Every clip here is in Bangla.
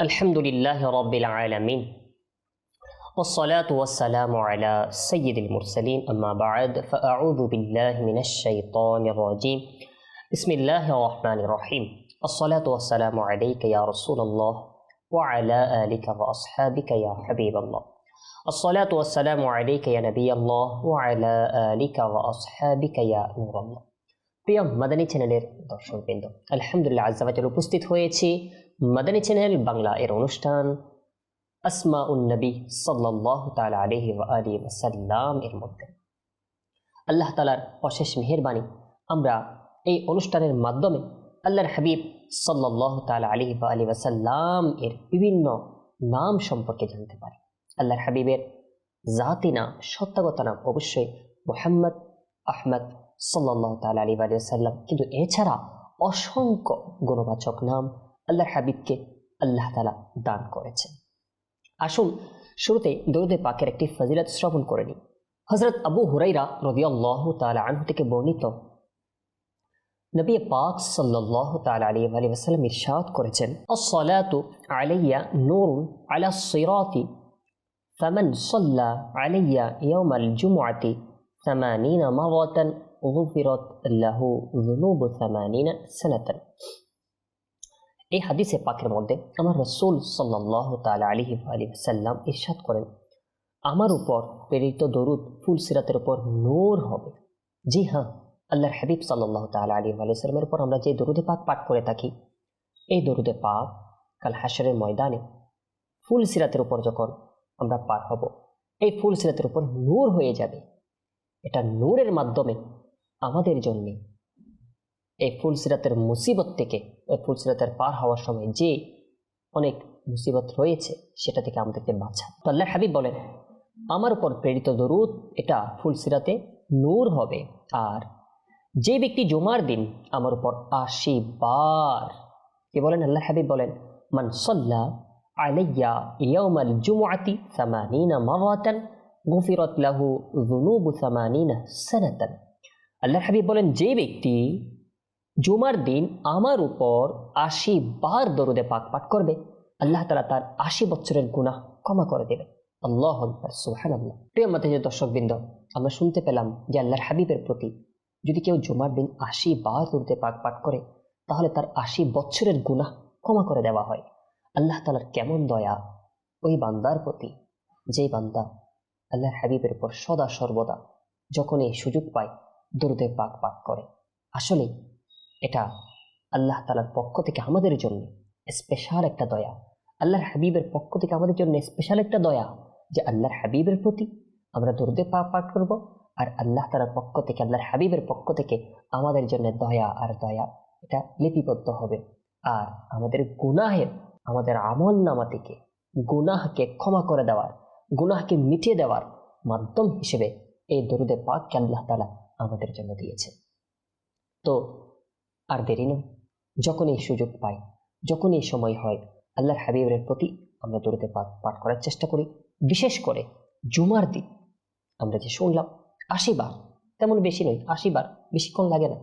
الحمد لله رب العالمين والصلاة والسلام على سيد المرسلين أما بعد فأعوذ بالله من الشيطان الرجيم بسم الله الرحمن الرحيم الصلاة والسلام عليك يا رسول الله وعلى آلك وأصحابك يا حبيب الله الصلاة والسلام عليك يا نبي الله وعلى آلك وأصحابك يا نور الله প্রিয় মাদানী চ্যানেলের দর্শকবৃন্দ আলহামদুলিল্লাহ আজাবাজাল উপস্থিত হয়েছি মাদানী চ্যানেল বাংলা এর অনুষ্ঠান আসমা উন নবী সাল্লাহ তালা আলহি আলী এর মধ্যে। আল্লাহ তালার অশেষ মেহেরবানি, আমরা এই অনুষ্ঠানের মাধ্যমে আল্লাহর হাবিব সাল্লাহ তালা আলহি আলী ওসাল্লাম এর বিভিন্ন নাম সম্পর্কে জানতে পারি। আল্লাহর হাবিবের জাতি নাম সত্যাগত নাম অবশ্যই মোহাম্মদ আহমদ সাল্লাহ তাল আলী আলী সাল্লাম। কিন্তু এছাড়া অসংখ্য গুণবাচক নাম আল্লাহর হাবিবকে আল্লাহ তালা দান করেছেন আসুন শুরুতে দরুদে পাকের একটি ফজিলত শ্রবণ করে নিই হজরত আবু হুরাইরা রবিআল্লাহ তালা আনহু থেকে বর্ণিত নবী পাক সাল্লাহ তাল আলী আলী ওসাল্লাম ইরশাদ করেছেন আসসালাতু আলাইয়া নূরুন আলা সিরাতি فمن صلى علي يوم الجمعة ثمانين مرة غفرت له ذنوب ثمانين سنة এই হাদিসে পাকের মধ্যে আমার রসুল সাল্লাহ তালা আলী আলী সাল্লাম ইরশাদ করেন, আমার উপর প্রেরিত দরুদ ফুল সিরাতের উপর নূর হবে। জি হ্যাঁ আল্লাহর হাবিব সাল্লাহ তালা আলী আলী সাল্লামের উপর আমরা যে দরুদে পাক পাঠ করে থাকি, এই দরুদে পাক কাল হাসরের ময়দানে ফুল সিরাতের উপর যখন আমরা পার হব, এই ফুল সিরাতের উপর নূর হয়ে যাবে। এটা নূরের মাধ্যমে আমাদের জন্যে এই ফুল সিরাতের মুসিবত থেকে, এই ফুল সিরাতের পার হওয়ার সময় যে অনেক মুসিবত রয়েছে, সেটা থেকে আমাদেরকে বাঁচা তো আল্লাহ হাবিব বলেন, আমার উপর প্রেরিত দরুদ, এটা ফুল সিরাতে নূর হবে। আর যে ব্যক্তি জুমার দিন আমার উপর আশি বার কি বলেন আল্লাহ হাবিব বলেন মানসল্লা আলাইয়া ইয়াউমাল জুমআতি সামানিনা মারাতান গুফিরত লাহু যুনুবু সামানিনা সানাতান। আল্লাহ হাবিব বলেন, যে ব্যক্তি জুমার দিন আমার উপর আশি বার দরুদে পাক পাঠ করবে। আল্লাহ তালা তার আশি বছরের গুনাহ ক্ষমা করে দেবে আল্লাহ সুহান আল্লাহ প্রিয় মাতে যে দর্শকবৃন্দ, আমরা শুনতে পেলাম যে আল্লাহর হাবিবের প্রতি যদি কেউ জুমার দিন আশি বার দরুদে পাক পাঠ করে, তাহলে তার আশি বছরের গুনাহ ক্ষমা করে দেওয়া হয়। আল্লাহ তালার কেমন দয়া ওই বান্দার প্রতি, যেই বান্দা আল্লাহর হাবিবের উপর সদা সর্বদা যখন এই সুযোগ পায় দরুদে পাক পাক করে। আসলে এটা আল্লাহ তালার পক্ষ থেকে আমাদের জন্য স্পেশাল একটা দয়া। আল্লাহর হাবিবের পক্ষ থেকে আমাদের জন্য স্পেশাল একটা দয়া যে আল্লাহর হাবিবের প্রতি আমরা দরুদে পা পাঠ করব আর আল্লাহ তালার পক্ষ থেকে, আল্লাহর হাবিবের পক্ষ থেকে আমাদের জন্য দয়া আর দয়া এটা লিপিবদ্ধ হবে। আর আমাদের গুনাহের, আমাদের আমল নামা থেকে গুনাহকে ক্ষমা করে দেওয়ার, গুনাহকে মিটিয়ে দেওয়ার মাধ্যম হিসেবে এই দরুদে পাককে আল্লাহ তালা আমাদের জন্য দিয়েছে। তো আর দেরি নয় যখন এই সুযোগ পাই, যখন এই সময় হয়, আল্লাহর হাবিবের প্রতি আমরা পাক পাঠ করার চেষ্টা করি। বিশেষ করে জুমার দিন আমরা যে শুনলাম, আশি বার, তেমন বেশি নয়, আশি বার বেশিক্ষণ লাগে না।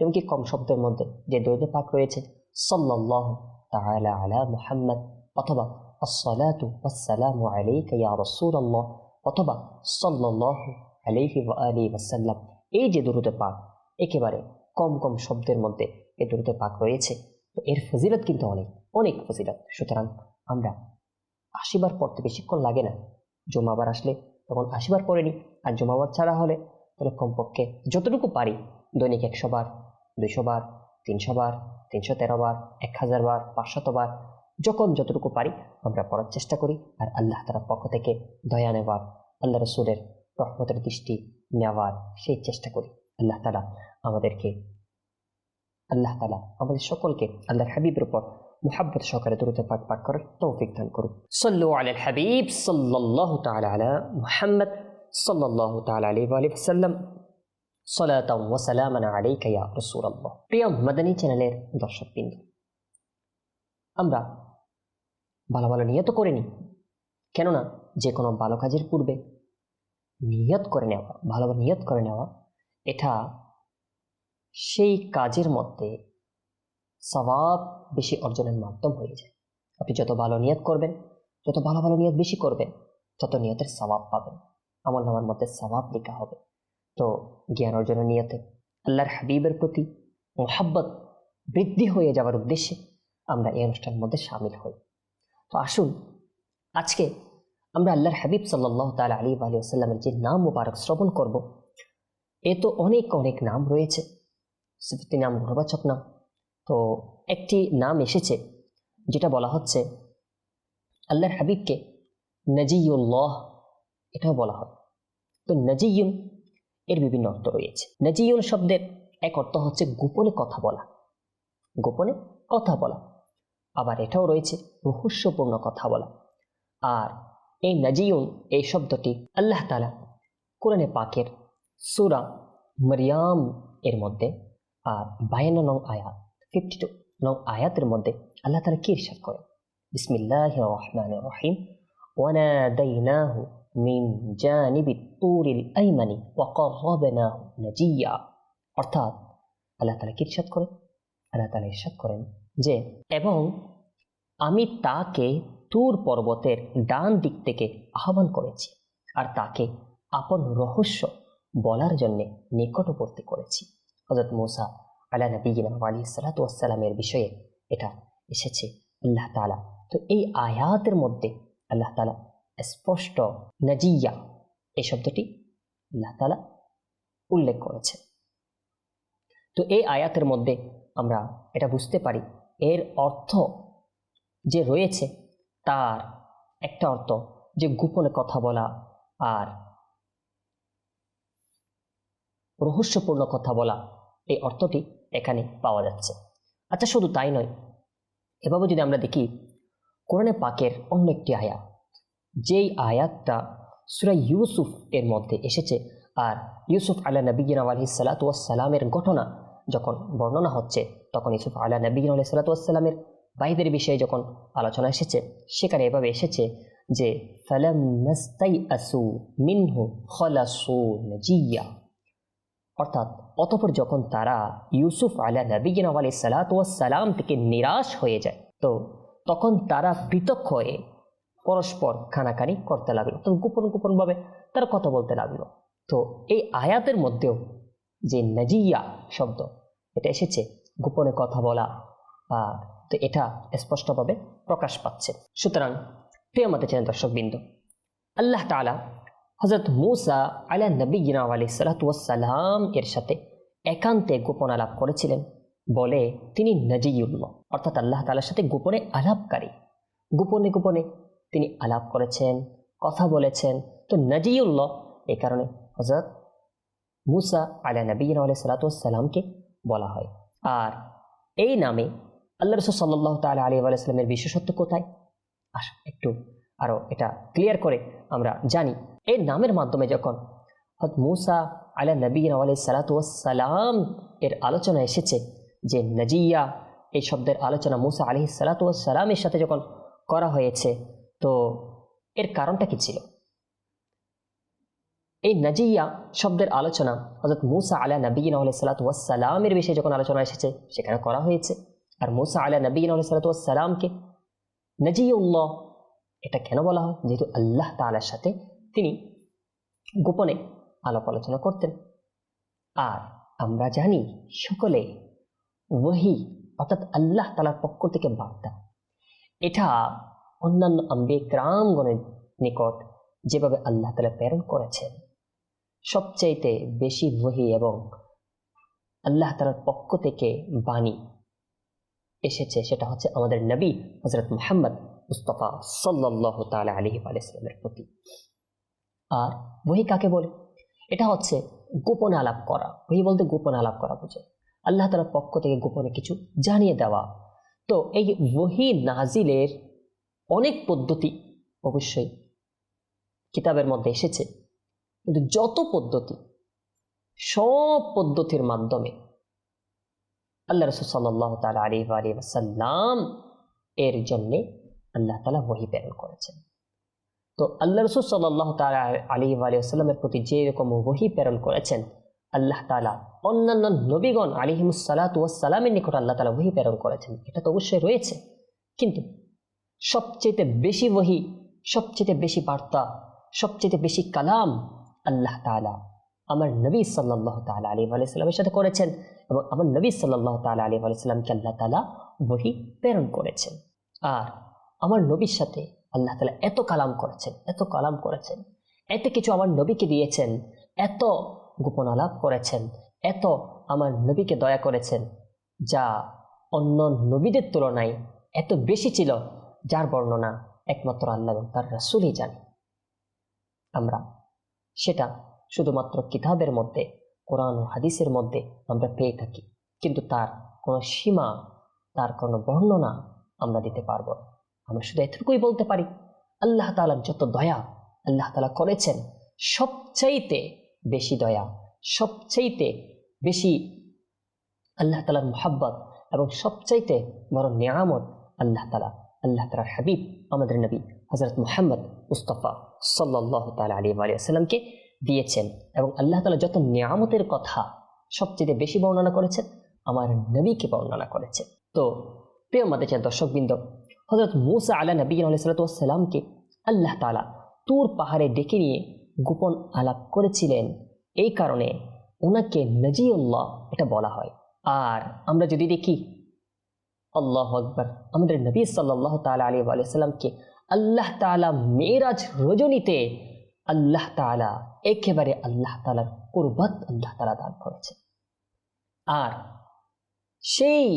এমনকি কম শব্দের মধ্যে যে দরুদে পাক রয়েছে সাল্লাহ তাআলা আলা মুহাম্মদ, অথবা ওয়াসসালামু আলাইকা অথবা সাল্লাল্লাহু আলাইহি ওয়া আলিহি এই যে দরুদে পাক, একেবারে কম কম শব্দের মধ্যে এ দরুদে পাক রয়েছে। তো এর ফজিলত কিন্তু অনেক অনেক ফজিলত। সুতরাং আমরা আশিবার পড়তে বেশিক্ষণ লাগে না। জমাবার আসলে তখন আশিবার পড়ে নিই আর জমাবার ছাড়া হলে তাহলে কমপক্ষে যতটুকু পারি দৈনিক একশো বার, দুইশো বার, তিনশো বার, তিনশো তেরো বার, এক হাজার বার, পাঁচশত বার, যখন যতটুকু পারি আমরা পড়ার চেষ্টা করি। আর আল্লাহ তালার পক্ষ থেকে দয়া নেওয়ার, আল্লাহ রসুলের রহমতের দৃষ্টি নেওয়ার সেই চেষ্টা করি। আল্লাহ তালা আমাদেরকে আল্লাহ তালা আমাদের সকলকে আল্লাহর হাবিবের উপর মুহাব্বত সহকারে দূরতে পাক পাক করার তৌফিক দান করুন সল্লু আলাল হাবিব সাল্লাল্লাহু তাআলা আলা মুহাম্মদ সাল্লাল্লাহু তাআলা আলাইহি ওয়া আলিহি ওয়াসাল্লাম। সালাতাম ওয়া সালামান আলাইকা ইয়া রাসূলুল্লাহ। প্রিয় মাদানী চ্যানেলের দর্শকবৃন্দ, আমরা ভালো ভালো নিয়ত করে নিই, কেননা যে কোনো ভালো কাজের পূর্বে নিয়ত করে নেওয়া, ভালো নিয়ত করে নেওয়া, এটা সেই কাজের মধ্যে সবাব বেশি অর্জনের মাধ্যম হয়ে যায়। আপনি যত ভালো নিয়ত করবেন, যত ভালো ভালো নিয়ত বেশি করবেন, তত নিয়তের স্বভাব পাবেন। আমল নামার মধ্যে স্বভাব লেখা হবে। তো জ্ঞান অর্জনের নিয়তে আল্লাহর হাবিবের প্রতি মোহাব্বত বৃদ্ধি হয়ে যাওয়ার উদ্দেশ্যে আমরা এই অনুষ্ঠানের মধ্যে সামিল হই। তো আসুন, আজকে আমরা আল্লাহর হাবিব সাল্লাহ তালা আলী আলী আসাল্লামের যে নাম মুবারক শ্রবণ করব, এ তো অনেক অনেক নাম রয়েছে। সিফতি নাম গুণবাচক নাম তো একটি নাম এসেছে, যেটা বলা হচ্ছে আল্লাহর হাবিবকে নজিউল্লাহ এটাও বলা হয়। তো নজিউন এর বিভিন্ন অর্থ রয়েছে। নজিউন শব্দের এক অর্থ হচ্ছে গোপনে কথা বলা, গোপনে কথা বলা। আবার এটাও রয়েছে রহস্যপূর্ণ কথা বলা। আর এই নাজিউন, এই শব্দটি আল্লাহ তালা কোরআনে পাকের সুরা মরিয়াম এর মধ্যে বায়ান্ন নং আয়াত ফিফটি টু নং আয়াতের মধ্যে আল্লাহ তালা কি ইরশাদ করে বিসমিল্লাহ রহমান রহিম وناديناه من جانب الطور الأيمن وقربناه نجيا অর্থাৎ আল্লাহ তালা কি ইরশাদ করেন আল্লাহ তালা ইরশাদ করেন যে এবং আমি তাকে তুর পর্বতের ডান দিক থেকে আহ্বান করেছি আর তাকে আপন রহস্য বলার জন্যে নিকটবর্তী করেছি হজরত মুসা আল্লাহ নবীনা আলী সালাতামের বিষয়ে এটা এসেছে আল্লাহ তালা তো এই আয়াতের মধ্যে আল্লাহ তালা স্পষ্ট নাজিয়া এই শব্দটি আল্লাহ তালা উল্লেখ করেছে। তো এই আয়াতের মধ্যে আমরা এটা বুঝতে পারি, এর অর্থ যে রয়েছে তার একটা অর্থ যে গোপনে কথা বলা আর রহস্যপূর্ণ কথা বলা। এই অর্থটি এখানে পাওয়া যাচ্ছে। আচ্ছা শুধু তাই নয়, এভাবে যদি আমরা দেখি, কোরআনে পাকের অন্য একটি আয়াত, যেই আয়াতটা সুরা ইউসুফ এর মধ্যে এসেছে আর ইউসুফ আল্লাহ নবীন আলহি সালাতামের ঘটনা যখন বর্ণনা হচ্ছে, তখন ইউসুফ আল্লাহ নবীন আলহি সালাতামের ভাইদের বিষয়ে যখন আলোচনা এসেছে, সেখানে এভাবে এসেছে যে, ফালাম মিনহু খলাসু নজিয়া। অর্থাৎ অতপর যখন তারা ইউসুফ আলা নবীন আলী সালাতাম থেকে নিরাশ হয়ে যায়, তো তখন তারা পৃথক হয়ে পরস্পর খানাখানি করতে লাগল। তো গোপন গোপনভাবে তারা কথা বলতে লাগল। তো এই আয়াতের মধ্যেও যে নাজিয়া শব্দ, এটা এসেছে। গোপনে কথা বলা তো এটা স্পষ্টভাবে প্রকাশ পাচ্ছে। সুতরাং প্রিয় মতে ছিলেন দর্শকবৃন্দ, আল্লাহ তালা হজরত মুসা আলা নবী আলি সালাতাম এর সাথে একান্তে গোপন আলাপ করেছিলেন। বলে, তিনি নজিউল্লাহ। অর্থাৎ আল্লাহ তালার সাথে গোপনে আলাপকারী। গোপনে গোপনে তিনি আলাপ করেছেন, কথা বলেছেন। তো নজিউল্লাহ এই কারণে হজরত মুসা আলা নবী আলি সালাতামকে বলা হয়। আর এই নামে আল্লাহ রসুল সাল্লাহ তালা আলী আলাইস্লামের বিশেষত্ব কোথায়? আস একটু আরও এটা ক্লিয়ার করে আমরা জানি। এই নামের মাধ্যমে যখন হত মুসা আলা নবী আলাই সালাতাম এর আলোচনা এসেছে যে নজিয়া, এই শব্দের আলোচনা মুসা আলি সালাতামের সাথে যখন করা হয়েছে, তো এর কারণটা কি ছিল? এই নজিয়া শব্দের আলোচনা হজরত মুসা আলা নবীন আলাই সালাতামের বিষয়ে যখন আলোচনা এসেছে, সেখানে করা হয়েছে। আর মুসা আলা নবীন আলাই সালাতামকে নজিউল্লাহ, এটা কেন বলা হয়? যেহেতু আল্লাহ তালার সাথে তিনি গোপনে আলাপ আলোচনা করতেন। আর আমরা জানি সকলে ওহি অর্থাৎ আল্লাহ তালার পক্ষ থেকে বার্তা। এটা অন্যান্য আম্বে গ্রামগণের নিকট যেভাবে আল্লাহ তালা প্রেরণ করেছেন, সবচাইতে বেশি ওহি এবং আল্লাহ তালার পক্ষ থেকে বাণী এসেছে, সেটা হচ্ছে আমাদের নবী হজরত মোহাম্মদ মুস্তফা সাল্লাহ তালা আলহি আলাইসলামের প্রতি। আর বহি কাকে বলে? এটা হচ্ছে গোপন আলাপ করা। বহি বলতে গোপন আলাপ করা বুঝে। আল্লাহ তালার পক্ষ থেকে গোপনে কিছু জানিয়ে দেওয়া। তো এই বহি নাজিলের অনেক পদ্ধতি অবশ্যই কিতাবের মধ্যে এসেছে। কিন্তু যত পদ্ধতি, সব পদ্ধতির মাধ্যমে আল্লাহ রসুল সাল্লাহ তালা আলী আলী সাল্লাম এর জন্যে আল্লাহ তালা বহি প্রেরণ করেছেন। তো আল্লাহ রসুল সাল্লাহ তালা আলী আলিয়াল্লামের প্রতি যে রকম বহি প্রেরণ করেছেন, আল্লাহ তালা অন্যান্য নবীগণ আলিহিমুসালাতামের নিকট আল্লাহ তালা বহি প্রেরণ করেছেন। এটা তো অবশ্যই রয়েছে। কিন্তু সবচেয়ে বেশি ওহি, সবচেয়ে বেশি বার্তা, সবচেয়ে বেশি কালাম আল্লাহ তালা আমার নবী সাল্লাহ তালা আলী আলাইসাল্লামের সাথে করেছেন এবং আমার নবী সাল্লাহ তালা আলী আলাইসাল্লামকে আল্লাহ তালা বহি প্রেরণ করেছেন। আর আমার নবীর সাথে আল্লাহ তালা এত কালাম করেছেন, এত কালাম করেছেন, এত কিছু আমার নবীকে দিয়েছেন, এত গোপন আলাপ করেছেন, এত আমার নবীকে দয়া করেছেন, যা অন্য নবীদের তুলনায় এত বেশি ছিল, যার বর্ণনা একমাত্র আল্লাহ এবং তার রাসুলই জানে। আমরা সেটা শুধুমাত্র কিতাবের মধ্যে, কোরআন হাদিসের মধ্যে আমরা পেয়ে থাকি, কিন্তু তার কোনো সীমা, তার কোনো বর্ণনা আমরা দিতে পারব না। আমরা শুধু এতটুকুই বলতে পারি, আল্লাহ তালার যত দয়া, আল্লাহ তালা করেছেন, সবচাইতে বেশি দয়া, সবচাইতে বেশি আল্লাহ তালার মোহাব্বত এবং সবচাইতে বড় নিয়ামত আল্লাহ তালা আল্লাহ তালার হাবিব, আমাদের নবী হজরত মুহাম্মদ মুস্তফা সাল্লাহ তালা আলী আলিয়াকে দিয়েছেন এবং আল্লাহ তালা যত নিয়ামতের কথা সবচেয়ে বেশি বর্ণনা করেছেন, আমার নবীকে বর্ণনা করেছেন। তো প্রিয় মাদেশের দর্শকবৃন্দ হজরত মুসা আলা নবী আলাইসালাতামকে আল্লাহ তালা তুর পাহাড়ে ডেকে নিয়ে গোপন আলাপ করেছিলেন। এই কারণে ওনাকে নজিউল্লাহ এটা বলা হয়। আর আমরা যদি দেখি, আল্লাহ আকবর, আমাদের নবী সাল্লাহ তালা আলী আলাইসাল্লামকে আল্লাহ তালা মেরাজ রজনীতে আল্লাহ তালা একেবারে আল্লাহ তালার কুরবাত আল্লাহ তালা দান করেছে আর সেই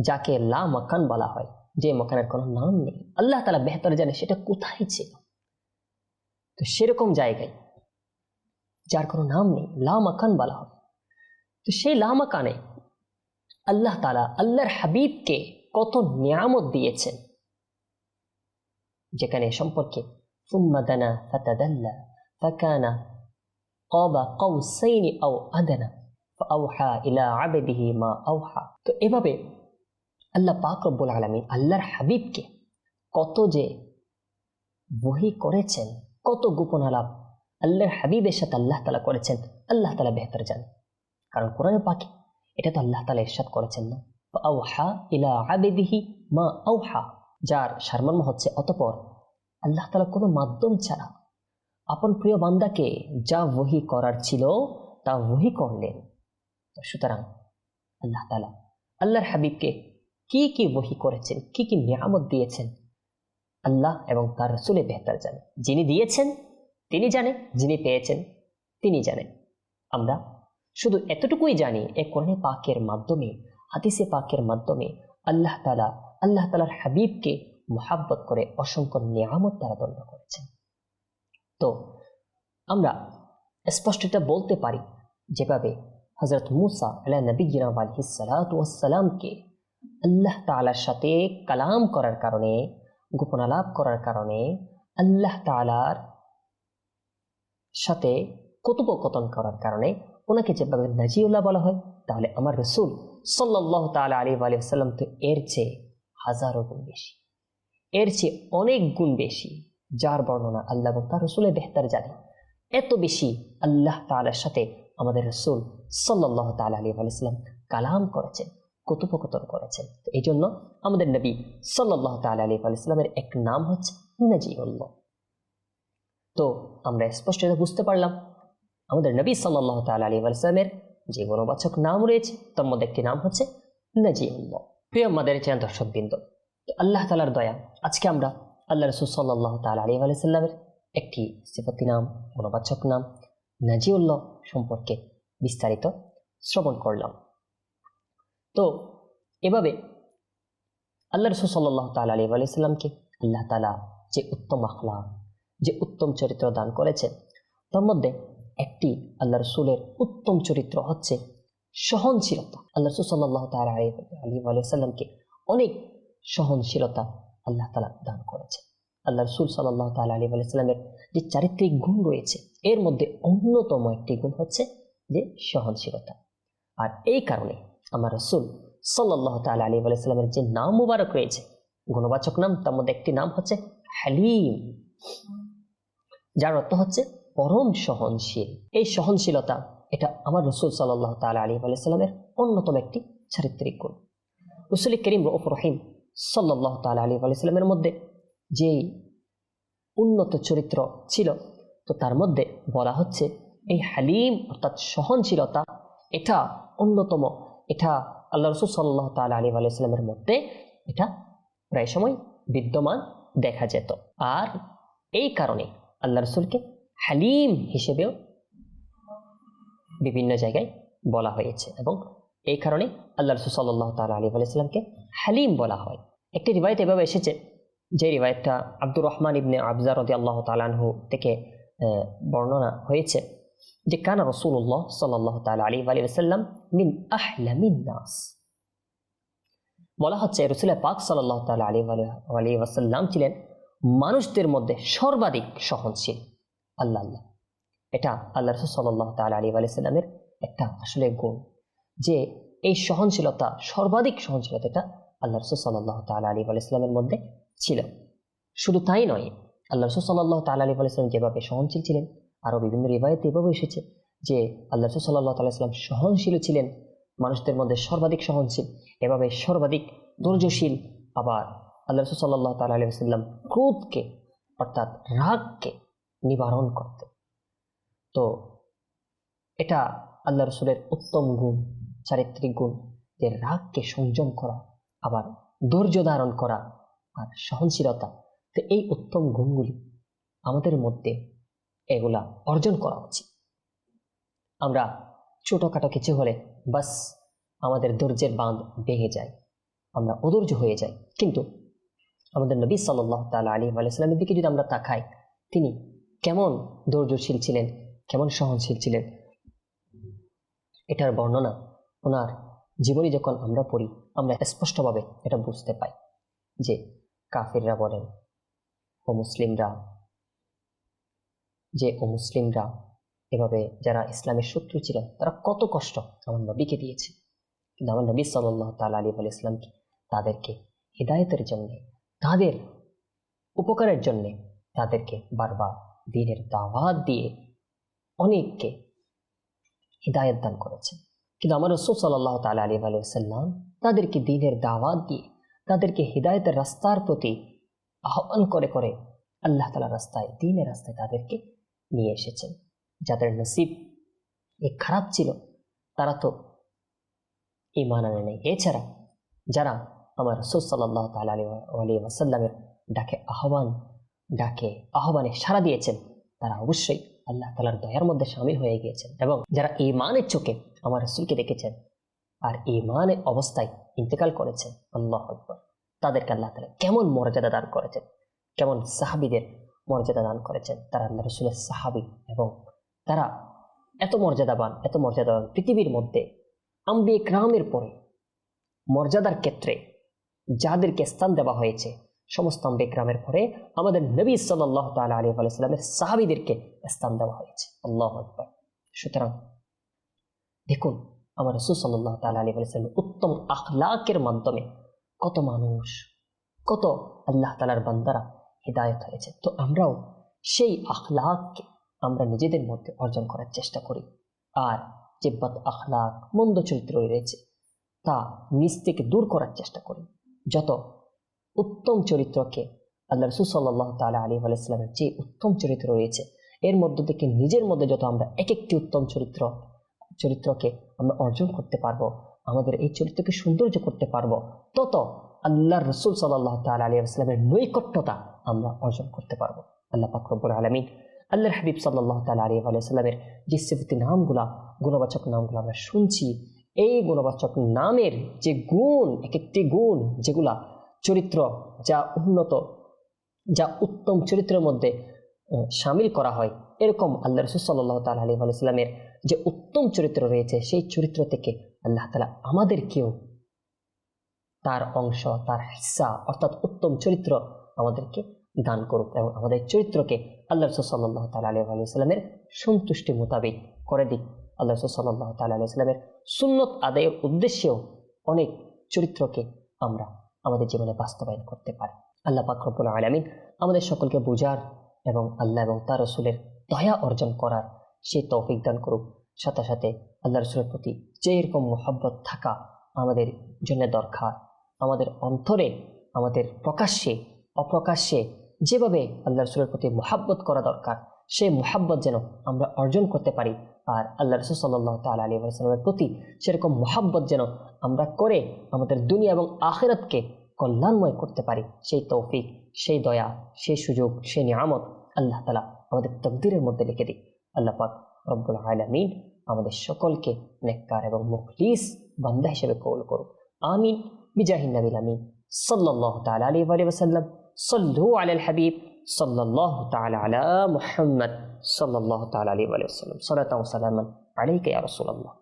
যাকে লা মাকান বলা হয় যে মকানের কোনো নাম নেই। আল্লাহ তালা বেহতর জানে সেটা কোথায় ছিল। তো সেরকম জায়গায় যার কোনো নাম নেই লামাকান বলা হয়। তো সেই লামাকানে আল্লাহ তালা আল্লাহর হাবিবকে কত নিয়ামত দিয়েছেন। যেখানে সম্পর্কে ফুম্মাদানা আও আদানা তো এভাবে আল্লাহ পাক রব্বুল আলমী আল্লাহর হাবিবকে কত যে বহি করেছেন, কত গোপন আলাপ আল্লাহর হাবিবের সাথে আল্লাহ তালা করেছেন, আল্লাহ তালা বেহতর জান। কারণ কোরআনে পাখি এটা তো আল্লাহ তালা ইরশাদ করেছেন না। আউহা ইলা আবেদিহি মা আউহা যার সারমর্ম হচ্ছে, অতপর আল্লাহ তালা কোনো মাধ্যম ছাড়া আপন প্রিয় বান্দাকে যা বহি করার ছিল, তা বহি করলেন। সুতরাং আল্লাহ তালা আল্লাহর হাবিবকে কি কি বহি করেছেন? কি কি নিয়ামত দিয়েছেন? আল্লাহ এবং তার রসুলে বেহতার জানে। যিনি দিয়েছেন, তিনি জানে। যিনি পেয়েছেন, তিনি জানেন আমরা শুধু এতটুকুই জানি, এ কোরআনে পাকের মাধ্যমে, হাদিসে পাকের মাধ্যমে আল্লাহ তালা আল্লাহ তালার হাবিবকে মোহাব্বত করে অসংখ্য নিয়ামত তারা দণ্ড করেছেন। তো আমরা স্পষ্ট এটা বলতে পারি, যেভাবে হজরত মুসা আল্লাহ নবী জিরাম আলহি সালাতামকে আল্লাহ তালার সাথে কালাম করার কারণে গোপন আলাপ করার কারণে আল্লাহ তালার সাথে কথোপকথন করার কারণে ওনাকে যেভাবে নাজিউল্লাহ বলা হয়, তাহলে আমার রসুল সাল্লাহ তালা আলী আলিয়াল্লাম তো এর চেয়ে হাজারো গুণ বেশি। এর চেয়ে অনেক গুণ বেশি, যার বর্ণনা আল্লাহ এবং তার রসুলের বেহতার জানে। এত বেশি আল্লাহ তালার সাথে আমাদের রসুল সাল্লাহ তালা আলী আলাইসাল্লাম কালাম করেছেন। কথোপকথন করেছেন। এই জন্য আমাদের নবী সাল্লাহ তালা আলী আলাইসাল্লামের এক নাম হচ্ছে নাজিউল্লাহ। তো আমরা স্পষ্ট বুঝতে পারলাম, আমাদের নবী সাল্লাহ তাল আলী আলসালামের যে গুণবাচক নাম রয়েছে, তার মধ্যে একটি নাম হচ্ছে নাজিউল্লাহ। প্রিয় আমাদের চেন দর্শকবৃন্দ, তো আল্লাহ তালার দয়া, আজকে আমরা আল্লাহ রসুল সাল্লাহ তাল আলী আলাইসাল্লামের একটি সিফতি নাম, গুণবাচক নাম, নাজিউল্লাহ সম্পর্কে বিস্তারিত শ্রবণ করলাম। তো এভাবে আল্লাহ রসুল সাল্লাহ তাল আলী আলাইসাল্লামকে আল্লাহ তালা যে উত্তম আখলা যে উত্তম চরিত্র দান করেছেন, তার মধ্যে একটি আল্লাহ রসুলের উত্তম চরিত্র হচ্ছে সহনশীলতা। আল্লাহ রসুল সাল্লাহ তালা আলী আলিয়াল্লামকে অনেক সহনশীলতা আল্লাহ তালা দান করেছে আল্লাহ রসুল সাল্লাহ তালা আলী আলাইসাল্লামের যে চারিত্রিক গুণ রয়েছে, এর মধ্যে অন্যতম একটি গুণ হচ্ছে যে সহনশীলতা। আর এই কারণে আমার রসুল সাল্লাহ তালা আলী আলাইসাল্লামের যে নাম মুবারক রয়েছে, গুণবাচক নাম, তার মধ্যে একটি নাম হচ্ছে হালিম। যার অর্থ হচ্ছে পরম সহনশীল। এই সহনশীলতা, এটা আমার রসুল সাল্লাহ তালা আলী আলাইসাল্লামের অন্যতম একটি চারিত্রিক গুণ। রসুল করিম রফ রহিম সাল্লাহ তালা আলী আলাইসাল্লামের মধ্যে যেই উন্নত চরিত্র ছিল, তো তার মধ্যে বলা হচ্ছে এই হালিম, অর্থাৎ সহনশীলতা, এটা অন্যতম এটা আল্লাহ রসুল সাল্লাহ তাল আলী আলাইস্লামের মধ্যে এটা প্রায় সময় বিদ্যমান দেখা যেত। আর এই কারণে আল্লাহ রসুলকে হালিম হিসেবেও বিভিন্ন জায়গায় বলা হয়েছে এবং এই কারণে আল্লাহ রসুল সাল্লাহ তাল আলী আলাইস্লামকে হালিম বলা হয়। একটি রিবায়ত এভাবে এসেছে যে রিবায়তটা আব্দুর রহমান ইবনে আবজার রদি আল্লাহ তালানহু থেকে বর্ণনা হয়েছে। যে কানা রসুল্লাহ সাল্লাহ তাল আলী আলী সাল্লাম মিন আহলামিন নাস। বলা হচ্ছে রসুল পাক সাল্লাহ তাল আলী আলী ওয়াসাল্লাম ছিলেন মানুষদের মধ্যে সর্বাধিক সহনশীল। আল্লাহ আল্লাহ। এটা আল্লাহ রসুল সাল্লাহ তাল আলী আলি সাল্লামের একটা আসলে গুণ যে এই সহনশীলতা, সর্বাধিক সহনশীলতা এটা আল্লাহ রসুল সাল্লাহ তাল আলী আলি সাল্লামের মধ্যে ছিল। শুধু তাই নয়, আল্লাহ রসুল সাল্লাহ তাল আলী আলি সাল্লাম যেভাবে সহনশীল ছিলেন আরও বিভিন্ন রিবায়তে এভাবে এসেছে যে আল্লাহ সাল্লাহ তাল্লাহ সাল্লাম সহনশীল ছিলেন, মানুষদের মধ্যে সর্বাধিক সহনশীল, এভাবে সর্বাধিক ধৈর্যশীল। আবার আল্লাহ রসুল সাল্লাহ তাল আলী সাল্লাম ক্রোধকে, অর্থাৎ রাগকে নিবারণ করতে তো এটা আল্লাহ রসুলের উত্তম গুণ, চারিত্রিক গুণ যে রাগকে সংযম করা, আবার ধৈর্য ধারণ করা আর সহনশীলতা। তো এই উত্তম গুণগুলি আমাদের মধ্যে এগুলা অর্জন করা উচিত। আমরা ছোটোখাটো কিছু হলে বাস আমাদের ধৈর্যের বাঁধ ভেঙে যায়, আমরা অধৈর্য হয়ে যাই। কিন্তু আমাদের নবী সাল্লাহ তালা আলী আলাইসালামের দিকে যদি আমরা তাকাই, তিনি কেমন ধৈর্যশীল ছিলেন, কেমন সহনশীল ছিলেন, এটার বর্ণনা ওনার জীবনী যখন আমরা পড়ি, আমরা স্পষ্টভাবে এটা বুঝতে পাই যে কাফিররা বলেন ও মুসলিমরা যে, ও মুসলিমরা এভাবে যারা ইসলামের শত্রু ছিল, তারা কত কষ্ট আমার নবীকে দিয়েছে। কিন্তু আমার নবী সাল্লাহ তাল আলী আল ইসলামকে তাদেরকে হৃদায়তের জন্যে, তাদের উপকারের জন্যে তাদেরকে বারবার দিনের দাওয়াত দিয়ে অনেককে হৃদায়ত দান করেছে। কিন্তু আমার রসুল সাল্লাহ তালা আলী আলাইসাল্লাম তাদেরকে দিনের দাওয়াত দিয়ে, তাদেরকে হৃদায়তের রাস্তার প্রতি আহ্বান করে করে আল্লাহ তালা রাস্তায়, দিনের রাস্তায় তাদেরকে নিয়ে এসেছেন। যাদের নসিব এ খারাপ ছিল, তারা তো ইমান আনে নেই। এছাড়া যারা আমার রসুল সাল্লাহ আলী ওয়াসাল্লামের ডাকে আহ্বান, ডাকে আহ্বানে সাড়া দিয়েছেন, তারা অবশ্যই আল্লাহ তালার দয়ার মধ্যে সামিল হয়ে গিয়েছেন এবং যারা ইমানের চোখে আমার রসুলকে দেখেছেন আর ইমানের অবস্থায় ইন্তেকাল করেছেন, আল্লাহ আকবর, তাদেরকে আল্লাহ তালা কেমন মর্যাদা দান করেছেন, কেমন সাহাবিদের মর্যাদা দান করেছেন। তারা আল্লাহ রসুলের সাহাবি এবং তারা এত মর্যাদাবান এত মর্যাদাবান পৃথিবীর মধ্যে আম্বি গ্রামের পরে মর্যাদার ক্ষেত্রে যাদেরকে স্থান দেওয়া হয়েছে, সমস্ত বেকরামের পরে আমাদের নবী সাল্লাহ তালা আলী আলাইসাল্লামের সাহাবিদেরকে স্থান দেওয়া হয়েছে। আল্লাহ আকবর। সুতরাং দেখুন, আমার রসুল সাল্লাহ তালা আলী আলাইসাল্লামের উত্তম আখলাকের মাধ্যমে কত মানুষ, কত আল্লাহ তালার বান্দারা হৃদায়ত হয়েছে। তো আমরাও সেই আখলাককে আমরা নিজেদের মধ্যে অর্জন করার চেষ্টা করি। আর যে বদ আখলাক, মন্দ চরিত্র রয়েছে, তা নিজ থেকে দূর করার চেষ্টা করি। যত উত্তম চরিত্রকে আল্লাহ রসুল সাল্লাহ তালা আলী আলাইস্লামের যে উত্তম চরিত্র রয়েছে, এর মধ্য থেকে নিজের মধ্যে যত আমরা এক একটি উত্তম চরিত্র, চরিত্রকে আমরা অর্জন করতে পারব, আমাদের এই চরিত্রকে সৌন্দর্য করতে পারব, তত আল্লাহ রসুল সাল্লাহ তাল আলী আসলামের নৈকট্যতা আমরা অর্জন করতে পারব। আল্লাহ পাকরবুল আলমিন আল্লাহর হাবিব সাল্লাহ তাল আলী আলাইসাল্লামের যে সিফতি নামগুলা, গুণবাচক নামগুলো আমরা শুনছি, এই গুণবাচক নামের যে গুণ এক একটি গুণ যেগুলা চরিত্র যা উন্নত, যা উত্তম চরিত্রের মধ্যে সামিল করা হয়, এরকম আল্লাহ রসুল সাল্লাহ তাল আলী আলাইস্লামের যে উত্তম চরিত্র রয়েছে, সেই চরিত্র থেকে আল্লাহ তালা আমাদেরকেও তার অংশ, তার হিস্সা অর্থাৎ উত্তম চরিত্র আমাদেরকে দান করুক এবং আমাদের চরিত্রকে আল্লাহ রসুল সাল্লাহ তাল আলাইস্লামের সন্তুষ্টি মোতাবেক করে দিক। আল্লাহ রসুল সাল্লাহ তাল আলাইস্লামের সুন্নত আদায়ের উদ্দেশ্যেও অনেক চরিত্রকে আমরা আমাদের জীবনে বাস্তবায়ন করতে পারি। আল্লাহ পাকরবুল আলমিন আমাদের সকলকে বোঝার এবং আল্লাহ এবং তার রসুলের দয়া অর্জন করার সেই তৌফিক দান করুক। সাথে সাথে আল্লাহ রসুলের প্রতি যে এরকম মোহাব্বত থাকা আমাদের জন্য দরকার, আমাদের অন্তরে, আমাদের প্রকাশ্যে, অপ্রকাশ্যে যেভাবে আল্লাহ রসুলের প্রতি মোহাব্বত করা দরকার, সেই মোহাব্বত যেন আমরা অর্জন করতে পারি আর আল্লাহ রসুল সাল্লাহ তাল আলী আসলামের প্রতি সেরকম মোহাব্বত যেন আমরা করে আমাদের দুনিয়া এবং আখেরাতকে কল্যাণময় করতে পারি, সেই তৌফিক, সেই দয়া, সেই সুযোগ, সেই নিয়ামত আল্লাহ তালা আমাদের তকদিরের মধ্যে লিখে দিই আল্লাহ পাক রব্বুল আলমিন আমাদের সকলকে নেককার এবং মুখলিস বান্দা হিসেবে কবুল করুক। আমিন। বিজাহিন নবীল আমিন। সাল্লাহ তাল আলী আলী صلوا على الحبيب صلى الله تعالى على محمد صلى الله تعالى عليه وآله وسلم. صلاة وسلاما عليك يا رسول الله.